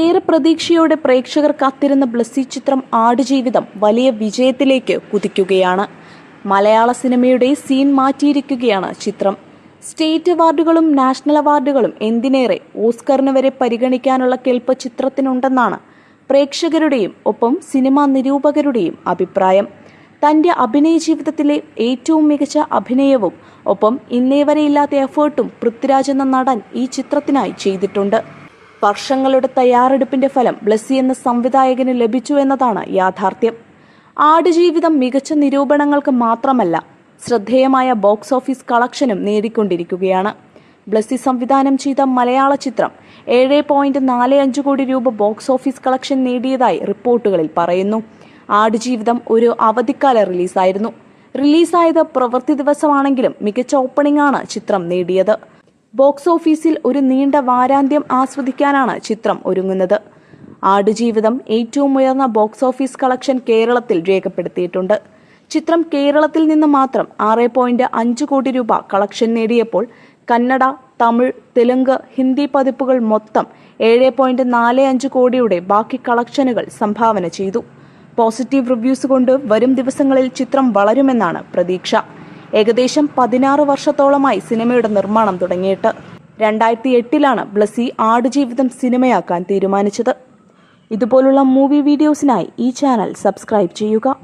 ഏറെ പ്രതീക്ഷയോടെ പ്രേക്ഷകർ കാത്തിരുന്ന ബ്ലസ്സി ചിത്രം ആടുജീവിതം വലിയ വിജയത്തിലേക്ക് കുതിക്കുകയാണ്. മലയാള സിനിമയുടെ സീൻ മാറ്റിയിരിക്കുകയാണ് ചിത്രം. സ്റ്റേറ്റ് അവാർഡുകളും നാഷണൽ അവാർഡുകളും എന്തിനേറെ ഓസ്കറിന് വരെ പരിഗണിക്കാനുള്ള കെൽപ്പ് ചിത്രത്തിനുണ്ടെന്നാണ് പ്രേക്ഷകരുടെയും ഒപ്പം സിനിമാ നിരൂപകരുടെയും അഭിപ്രായം. തന്റെ അഭിനയ ജീവിതത്തിലെ ഏറ്റവും മികച്ച അഭിനയവും ഒപ്പം ഇന്നേ വരെയില്ലാത്ത എഫേർട്ടും പൃഥ്വിരാജ് എന്ന നടൻ ഈ ചിത്രത്തിനായി ചെയ്തിട്ടുണ്ട്. വർഷങ്ങളുടെ തയ്യാറെടുപ്പിന്റെ ഫലം ബ്ലസ്സി എന്ന സംവിധായകന് ലഭിച്ചു എന്നതാണ് യാഥാർത്ഥ്യം. ആടുജീവിതം മികച്ച നിരൂപണങ്ങൾക്ക് മാത്രമല്ല ശ്രദ്ധേയമായ ബോക്സ് ഓഫീസ് കളക്ഷനും നേടിക്കൊണ്ടിരിക്കുകയാണ്. ബ്ലസ്സി സംവിധാനം ചെയ്ത മലയാള ചിത്രം ഏഴ് പോയിന്റ് നാല് അഞ്ച് കോടി രൂപ ബോക്സ് ഓഫീസ് കളക്ഷൻ നേടിയതായി റിപ്പോർട്ടുകളിൽ പറയുന്നു. ആടുജീവിതം ഒരു അവധിക്കാല റിലീസായിരുന്നു. റിലീസായത് പ്രവൃത്തി ദിവസമാണെങ്കിലും മികച്ച ഓപ്പണിംഗ് ആണ് ചിത്രം നേടിയത്. ബോക്സ് ഓഫീസിൽ ഒരു നീണ്ട വാരാന്ത്യം ആസ്വദിക്കാനാണ് ചിത്രം ഒരുങ്ങുന്നത്. ആടുജീവിതം ഏറ്റവും ഉയർന്ന ബോക്സ് ഓഫീസ് കളക്ഷൻ കേരളത്തിൽ രേഖപ്പെടുത്തിയിട്ടുണ്ട്. ചിത്രം കേരളത്തിൽ നിന്ന് മാത്രം ആറ് പോയിന്റ് അഞ്ച് കോടി രൂപ കളക്ഷൻ നേടിയപ്പോൾ കന്നഡ തമിഴ് തെലുങ്ക് ഹിന്ദി പതിപ്പുകൾ മൊത്തം ഏഴ് പോയിന്റ് നാല് അഞ്ച് കോടിയുടെ ബാക്കി കളക്ഷനുകൾ സംഭാവന ചെയ്തു. പോസിറ്റീവ് റിവ്യൂസ് കൊണ്ട് വരും ദിവസങ്ങളിൽ ചിത്രം വളരുമെന്നാണ് പ്രതീക്ഷ. ഏകദേശം പതിനാറ് വർഷത്തോളമായി സിനിമയുടെ നിർമ്മാണം തുടങ്ങിയിട്ട്. രണ്ടായിരത്തി എട്ടിലാണ് ബ്ലസി ആടുജീവിതം സിനിമയാക്കാൻ തീരുമാനിച്ചത്. ഇതുപോലുള്ള മൂവി വീഡിയോസിനായി ഈ ചാനൽ സബ്സ്ക്രൈബ് ചെയ്യുക.